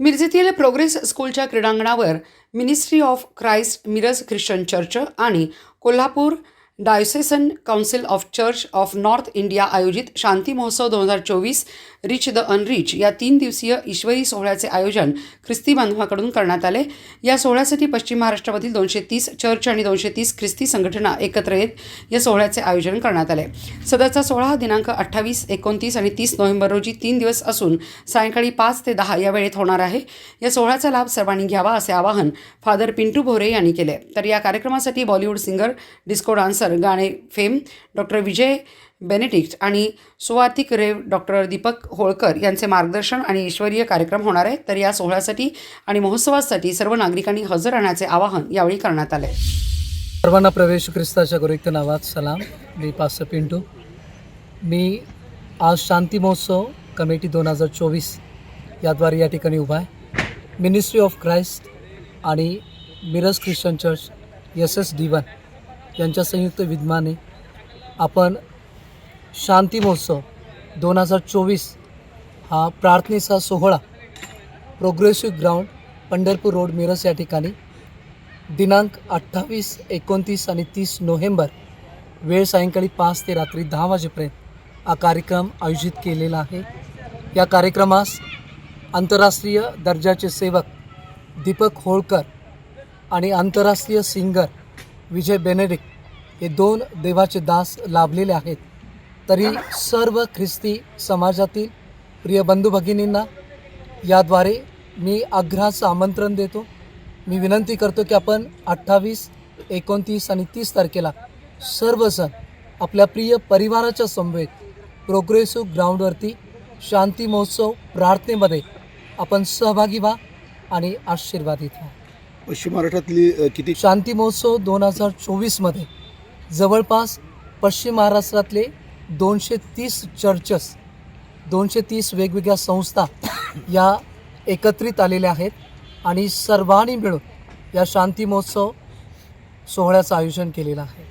मिरजेतील प्रोग्रेस स्कूलच्या क्रीडांगणावर Ministry of Christ Miraj Christian Church आणि Kolhapur Diocesan Council of Church of North India आयोजित शांती महोत्सव दोन हजार चोवीस रिच द अनरिच या तीन दिवसीय ईश्वरी सोहळ्याचे आयोजन ख्रिस्ती बांधवाकडून करण्यात आले. या सोहळ्यासाठी पश्चिम महाराष्ट्रामधील दोनशे तीस चर्च आणि दोनशे तीस ख्रिस्ती संघटना एकत्र येत या सोहळ्याचे आयोजन करण्यात आले. सदरचा सोहळा हा दिनांक अठ्ठावीस एकोणतीस आणि तीस नोव्हेंबर रोजी तीन दिवस असून सायंकाळी पाच ते दहा या वेळेत होणार आहे. या सोहळ्याचा लाभ सर्वांनी घ्यावा असे आवाहन फादर पिंटू भोरे यांनी केले. तर या कार्यक्रमासाठी बॉलिवूड सिंगर डिस्को डान्सर गाणे फेम डॉक्टर विजय बेनेडिक्ट आणि सुवातिक रेव डॉक्टर दीपक होळकर यांचे मार्गदर्शन आणि ईश्वरीय कार्यक्रम होणार आहे. तर या सोहळ्यासाठी आणि महोत्सवासाठी सर्व नागरिकांनी हजर राहण्याचे आवाहन यावेळी करण्यात आले. सर्वांना प्रवेश ख्रिस्ताच्या गुरुक्त नावात सलाम. मी पास पिंटू. मी आज शांती महोत्सव कमिटी दोन हजार चोवीस याद्वारे या ठिकाणी उभा आहे. मिनिस्ट्री ऑफ क्राइस्ट आणि Miraj Christian Church S S D one. यांच्या संयुक्त विद्यमाने आपण शांती महोत्सव दोन हजार चोवीस हा प्रार्थनेचा सोहळा progressive ground Pandharpur road Miraj या ठिकाणी दिनांक अठ्ठावीस एकोणतीस आणि तीस नोव्हेंबर वेळ सायंकाळी पाच ते रात्री दहा वाजेपर्यंत हा कार्यक्रम आयोजित केलेला आहे. या कार्यक्रमास आंतरराष्ट्रीय दर्जाचे सेवक दीपक होळकर आणि आंतरराष्ट्रीय सिंगर विजय बेनेडिक हे दोन देवाचे दास लाभलेले आहेत. तरी सर्व ख्रिस्ती समाजातील प्रिय बंधू भगिनींना याद्वारे मी आग्रहाचं आमंत्रण देतो. मी विनंती करतो की आपण अठ्ठावीस एकोणतीस आणि तीस तारखेला सर्वजण आपल्या प्रिय परिवाराच्या समवेत प्रोग्रेसिव्ह ग्राउंडवरती शांती महोत्सव प्रार्थनेमध्ये आपण सहभागी व्हा आणि आशीर्वादित व्हा. पश्चिम महाराष्ट्रातली किती? शांती महोत्सव दोन हजार चोवीसमध्ये जवळपास पश्चिम महाराष्ट्रातले दोनशे तीस चर्चेस दोनशे तीस वेगवेगळ्या संस्था या एकत्रित आलेल्या आहेत आणि सर्वांनी मिळून या शांती महोत्सव सोहळ्याचं आयोजन केलेलं आहे.